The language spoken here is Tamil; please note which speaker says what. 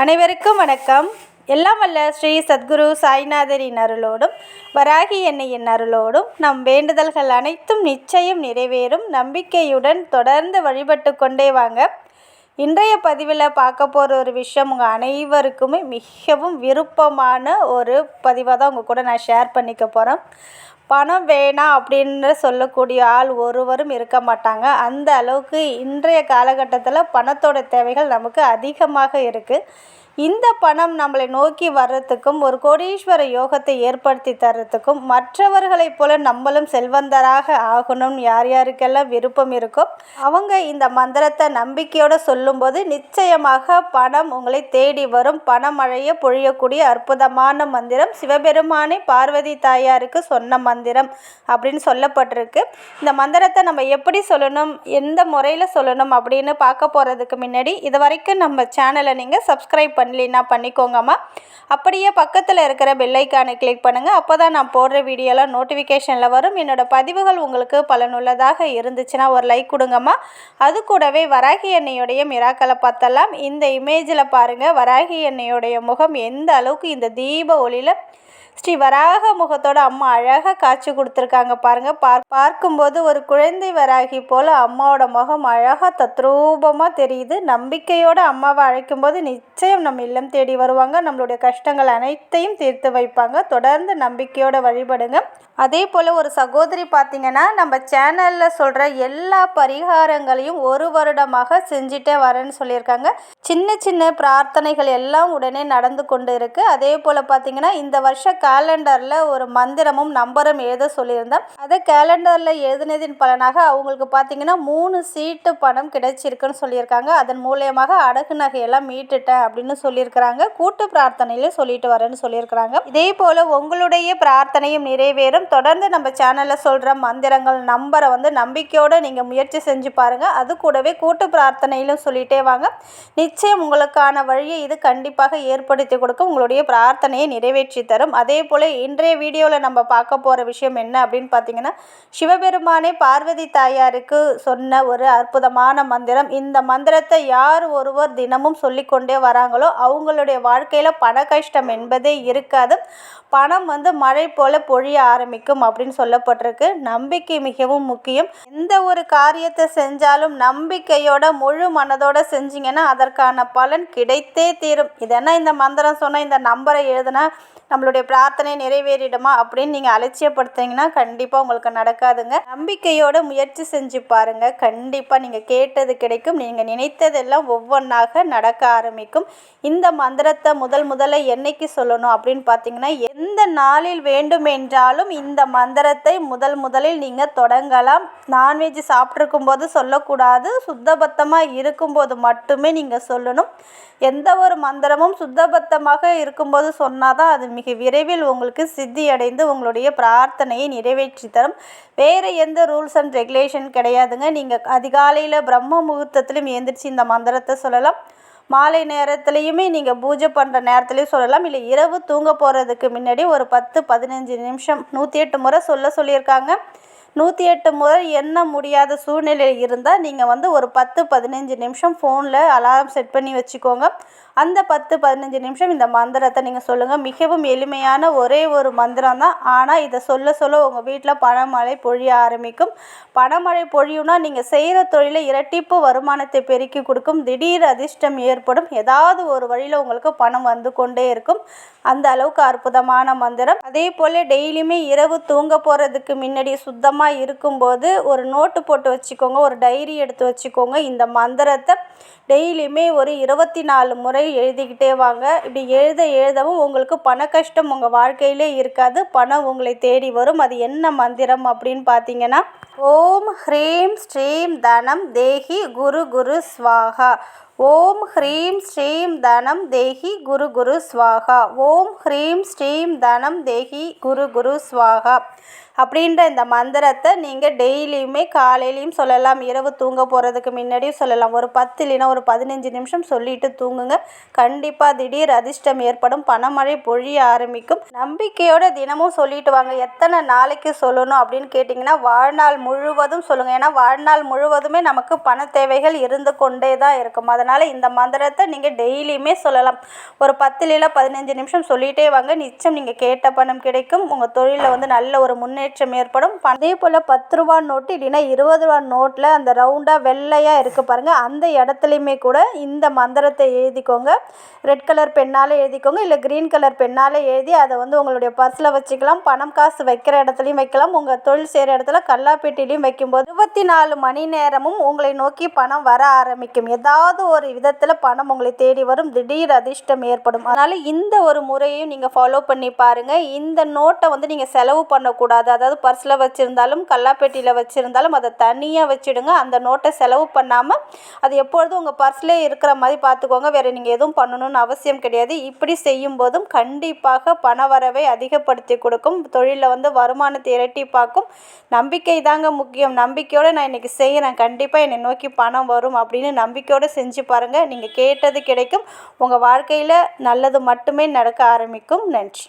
Speaker 1: அனைவருக்கும் வணக்கம். எல்லாம் வல்ல ஸ்ரீ சத்குரு சாய்நாதரின் அருளோடும் வராகி எண்ணெயின் அருளோடும் நம் வேண்டுதல்கள் அனைத்தும் நிச்சயம் நிறைவேறும். நம்பிக்கையுடன் தொடர்ந்து வழிபட்டு கொண்டே வாங்க. இன்றைய பதிவில் பார்க்க போகிற ஒரு விஷயம் உங்கள் அனைவருக்குமே மிகவும் விருப்பமான ஒரு பதிவாக தான் உங்கள் கூட நான் ஷேர் பண்ணிக்க போகிறேன் பணம் வேணாம் அப்படின்னு சொல்லக்கூடிய ஆள் ஒருவரும் இருக்க மாட்டாங்க. அந்த அளவுக்கு இன்றைய காலகட்டத்தில் பணத்தோட தேவைகள் நமக்கு அதிகமாக இருக்குது இந்த பணம் நம்மளை நோக்கி வர்றதுக்கும் ஒரு கோடீஸ்வர யோகத்தை ஏற்படுத்தி தர்றதுக்கும் மற்றவர்களைப் போல நம்மளும் செல்வந்தராக ஆகணும்னு யார் யாருக்கெல்லாம் விருப்பம் இருக்கோ அவங்க இந்த மந்திரத்தை நம்பிக்கையோடு சொல்லும்போது நிச்சயமாக பணம் உங்களை தேடி வரும். பணமழையை பொழியக்கூடிய அற்புதமான மந்திரம் சிவபெருமானை பார்வதி தாயாருக்கு சொன்ன மந்திரம் அப்படின்னு சொல்லப்பட்டிருக்கு. இந்த மந்திரத்தை நம்ம எப்படி சொல்லணும் எந்த முறையில் சொல்லணும் அப்படின்னு பார்க்க போகிறதுக்கு முன்னாடி இது வரைக்கும் நம்ம சேனலை நீங்கள் சப்ஸ்கிரைப் பண்ணலைன்னா பண்ணிக்கோங்கம்மா. அப்படியே பக்கத்தில் இருக்கிற பெல்லைக்கானை கிளிக் பண்ணுங்கள் அப்போ தான் நான் போடுற வீடியோலாம் நோட்டிஃபிகேஷனில் வரும். என்னோடய பதிவுகள் உங்களுக்கு பலனுள்ளதாக இருந்துச்சுன்னா ஒரு லைக் கொடுங்கம்மா. அது கூடவே வராகி எண்ணெயுடைய மிராக்களை பார்த்தலாம் இந்த இமேஜில் பாருங்கள் வராகி எண்ணெயுடைய முகம் எந்த அளவுக்கு இந்த தீப ஒளியில் ஸ்ரீ வராக முகத்தோட அம்மா அழகாக காட்சி கொடுத்துருக்காங்க பாருங்கள் பார் பார்க்கும்போது ஒரு குழந்தை வராகி போல் அம்மாவோட முகம் அழகாக தத்ரூபமாக தெரியுது. நம்பிக்கையோடு அம்மாவை அழைக்கும்போது நிச்சயம் நம்ம இல்லம் தேடி வருவாங்க. நம்மளுடைய கஷ்டங்கள் அனைத்தையும் தீர்த்து வைப்பாங்க. தொடர்ந்து நம்பிக்கையோட வழிபடுங்க. அதே போல் ஒரு சகோதரி பார்த்தீங்கன்னா நம்ம சேனலில் சொல்கிற எல்லா பரிகாரங்களையும் ஒரு வருடமாக செஞ்சுட்டே வரேன்னு சொல்லியிருக்காங்க. சின்ன சின்ன பிரார்த்தனைகள் எல்லாம் உடனே நடந்து கொண்டு இருக்குது அதே போல் பார்த்தீங்கன்னா இந்த வருஷ கேலண்டரில் ஒரு மந்திரமும் நம்பரும் எழுத சொல்லியிருந்தேன். அதை கேலண்டரில் எழுதினதின் பலனாக அவங்களுக்கு பார்த்தீங்கன்னா மூணு சீட்டு பணம் கிடைச்சிருக்குன்னு சொல்லியிருக்காங்க. அதன் மூலியமாக அடகு நகையெல்லாம் மீட்டுட்டேன் அப்படின்னு சொல்லியிருக்கிறாங்க. கூட்டு பிரார்த்தனையிலே சொல்லிட்டு வரேன்னு சொல்லியிருக்கிறாங்க. இதே போல் உங்களுடைய பிரார்த்தனையும் நிறைவேறும். தொடர்ந்து நம்ம சேனலில் சொல்கிற மந்திரங்கள் நம்பரை வந்து நம்பிக்கையோடு நீங்கள் முயற்சி செஞ்சு பாருங்கள் அது கூடவே கூட்டு பிரார்த்தனையிலும் சொல்லிட்டே வாங்க. நிச்சயம் உங்களுக்கான வழியை இது கண்டிப்பாக ஏற்படுத்தி கொடுக்கும். உங்களுடைய பிரார்த்தனையை நிறைவேற்றி தரும். அதே அதே போல் இன்றைய வீடியோவில் நம்ம பார்க்க போகிற விஷயம் என்ன அப்படின்னு பார்த்தீங்கன்னா சிவபெருமானே பார்வதி தாயாருக்கு சொன்ன ஒரு அற்புதமான மந்திரம். இந்த மந்திரத்தை யார் ஒருவர் தினமும் சொல்லிக்கொண்டே வராங்களோ அவங்களுடைய வாழ்க்கையில் பண கஷ்டம் என்பதே இருக்காது. பணம் வந்து மழை போல பொழிய ஆரம்பிக்கும் அப்படின்னு சொல்லப்பட்டிருக்கு. நம்பிக்கை மிகவும் முக்கியம். எந்த ஒரு காரியத்தை செஞ்சாலும் நம்பிக்கையோட முழு மனதோட செஞ்சீங்கன்னா அதற்கான பலன் கிடைத்தே தீரும். இதென்ன இந்த மந்திரம் சொன்னால் இந்த நம்பரை எழுதுனா நம்மளுடைய பிரார்த்தனை நிறைவேறிடுமா அப்படின்னு நீங்கள் அலட்சியப்படுத்துனீங்கன்னா கண்டிப்பாக உங்களுக்கு நடக்காதுங்க. நம்பிக்கையோட முயற்சி செஞ்சு பாருங்க. கண்டிப்பாக நீங்கள் கேட்டது கிடைக்கும். நீங்கள் நினைத்ததெல்லாம் ஒவ்வொன்றாக நடக்க ஆரம்பிக்கும். இந்த மந்திரத்தை முதல் முதல்ல என்னைக்கு சொல்லணும் அப்படின்னு பார்த்தீங்கன்னா எந்த நாளில் வேண்டுமென்றாலும் இந்த மந்திரத்தை முதல் முதலில் நீங்கள் தொடங்கலாம். நான்வெஜ் சாப்பிட்ருக்கும் போது சொல்லக்கூடாது. சுத்தபத்தமாக இருக்கும்போது மட்டுமே நீங்கள் சொல்லணும். எந்த ஒரு மந்திரமும் சுத்தபத்தமாக இருக்கும்போது சொன்னால் தான் அது மிக விரைவில் உங்களுக்கு சித்தி அடைந்து உங்களுடைய பிரார்த்தனையை நிறைவேற்றி தரும். வேறு எந்த ரூல்ஸ் அண்ட் ரெகுலேஷன் கிடையாதுங்க. நீங்கள் அதிகாலையில் பிரம்ம முகூர்த்தத்திலும் எழுந்திரிச்சு இந்த மந்திரத்தை சொல்லலாம். மாலை நேரத்துலையுமே நீங்கள் பூஜை பண்ணுற நேரத்துலையும் சொல்லலாம். இல்லை இரவு தூங்க போகிறதுக்கு முன்னாடி ஒரு பத்து பதினஞ்சு நிமிஷம் நூற்றி எட்டு முறை சொல்ல சொல்லியிருக்காங்க. நூற்றி எட்டு முறை எண்ண முடியாத சூழ்நிலை இருந்தால் நீங்கள் வந்து ஒரு பத்து பதினஞ்சு நிமிஷம் ஃபோனில் அலாரம் செட் பண்ணி வச்சுக்கோங்க. அந்த பத்து பதினஞ்சு நிமிஷம் இந்த மந்திரத்தை நீங்கள் சொல்லுங்கள் மிகவும் எளிமையான ஒரே ஒரு மந்திரம் தான். ஆனால் இதை சொல்ல சொல்ல உங்கள் வீட்டில் பணமழை பொழிய ஆரம்பிக்கும். பணமழை பொழியும்னா நீங்கள் செய்கிற தொழிலை இரட்டிப்பு வருமானத்தை பெருக்கி கொடுக்கும். திடீர் அதிர்ஷ்டம் ஏற்படும். ஏதாவது ஒரு வழியில் உங்களுக்கு பணம் வந்து கொண்டே இருக்கும். அந்த அளவுக்கு அற்புதமான மந்திரம். அதே போல் டெய்லியுமே இரவு தூங்க போகிறதுக்கு முன்னாடி சுத்தமாக இருக்கும்போது ஒரு நோட்டு போட்டு வச்சுக்கோங்க. ஒரு டைரி எடுத்து வச்சுக்கோங்க. இந்த மந்திரத்தை டெய்லியுமே ஒரு இருபத்தி நாலு முறை எழுதிக்கிட்டே வாங்க. இப்படி எழுத எழுதவும் உங்களுக்கு பண கஷ்டம் உங்கள் வாழ்க்கையிலே இருக்காது. பணம் உங்களை தேடி வரும். அது என்ன மந்திரம் அப்படின்னு பார்த்தீங்கன்னா ஓம் ஹ்ரீம் ஸ்ரீம் தனம் தேஹி குரு குரு ஸ்வாகா ஓம் ஹ்ரீம் ஸ்ரீம் தனம் தேஹி குரு குரு ஸ்வாகா. ஓம் ஹ்ரீம் ஸ்ரீம் தனம் தேஹி குரு குரு ஸ்வாகா. அப்படின்ற இந்த மந்திரத்தை நீங்கள் டெய்லியுமே காலையிலையும் சொல்லலாம் இரவு தூங்க போகிறதுக்கு முன்னாடியும் சொல்லலாம். ஒரு பத்து இல்லைன்னா ஒரு பதினஞ்சு நிமிஷம் சொல்லிட்டு தூங்குங்க. கண்டிப்பாக திடீர் அதிர்ஷ்டம் ஏற்படும் பணமழை பொழிய ஆரம்பிக்கும். நம்பிக்கையோட தினமும் சொல்லிட்டு வாங்க. எத்தனை நாளைக்கு சொல்லணும் அப்படின்னு கேட்டிங்கன்னா வாழ்நாள் முழுவதும் சொல்லுங்கள் ஏன்னா வாழ்நாள் முழுவதுமே நமக்கு பண தேவைகள் இருந்து கொண்டே தான் இருக்கும். அதனால் அதனால் இந்த மந்திரத்தை நீங்கள் டெய்லியுமே சொல்லலாம். ஒரு பத்துலேயில் பதினஞ்சு நிமிஷம் சொல்லிகிட்டே வாங்க. நிச்சயம் நீங்கள் கேட்ட பணம் கிடைக்கும். உங்கள் தொழிலில் வந்து நல்ல ஒரு முன்னேற்றம் ஏற்படும். அதே போல் பத்து ரூபா நோட்டு இல்லைன்னா இருபது ரூபா நோட்டில் அந்த ரவுண்டாக வெள்ளையாக இருக்குது பாருங்கள் அந்த இடத்துலையுமே கூட இந்த மந்திரத்தை எழுதிக்கோங்க. ரெட் கலர் பெண்ணால் எழுதிக்கோங்க. இல்லை க்ரீன் கலர் பெண்ணால் எழுதி அதை வந்து உங்களுடைய பர்ஸில் வச்சுக்கலாம். பணம் காசு வைக்கிற இடத்துலையும் வைக்கலாம். உங்கள் தொழில் செய்கிற இடத்துல கல்லாப்பேட்டிலையும் வைக்கும்போது இருபத்தி நாலு மணி நேரமும் உங்களை நோக்கி பணம் வர ஆரம்பிக்கும். ஏதாவது ஒரு விதத்தில் பணம் உங்களை தேடி வரும். திடீர் அதிர்ஷ்டம் ஏற்படும். அதனால் இந்த ஒரு முறையும் நீங்கள் ஃபாலோ பண்ணி பாருங்கள் இந்த நோட்டை வந்து நீங்கள் செலவு பண்ணக்கூடாது. அதாவது பர்ஸில் வச்சுருந்தாலும் கல்லாப்பேட்டியில் வச்சுருந்தாலும் அதை தனியாக வச்சுடுங்க. அந்த நோட்டை செலவு பண்ணாமல் அது எப்பொழுதும் உங்கள் பர்ஸ்லேயே இருக்கிற மாதிரி பார்த்துக்கோங்க. வேறு நீங்கள் எதுவும் பண்ணணும்னு அவசியம் கிடையாது. இப்படி செய்யும் போதும் கண்டிப்பாக பண வரவை அதிகப்படுத்தி கொடுக்கும். தொழிலில் வந்து வருமானத்தை இரட்டி பார்க்கும். நம்பிக்கை தாங்க முக்கியம். நம்பிக்கையோடு நான் இன்றைக்கி செய்கிறேன் கண்டிப்பாக என்னை நோக்கி பணம் வரும் அப்படின்னு நம்பிக்கையோடு செஞ்சு பாருங்கள் நீங்கள் கேட்டது கிடைக்கும். உங்கள் வாழ்க்கையில் நல்லது மட்டுமே நடக்க ஆரம்பிக்கும். நன்றி.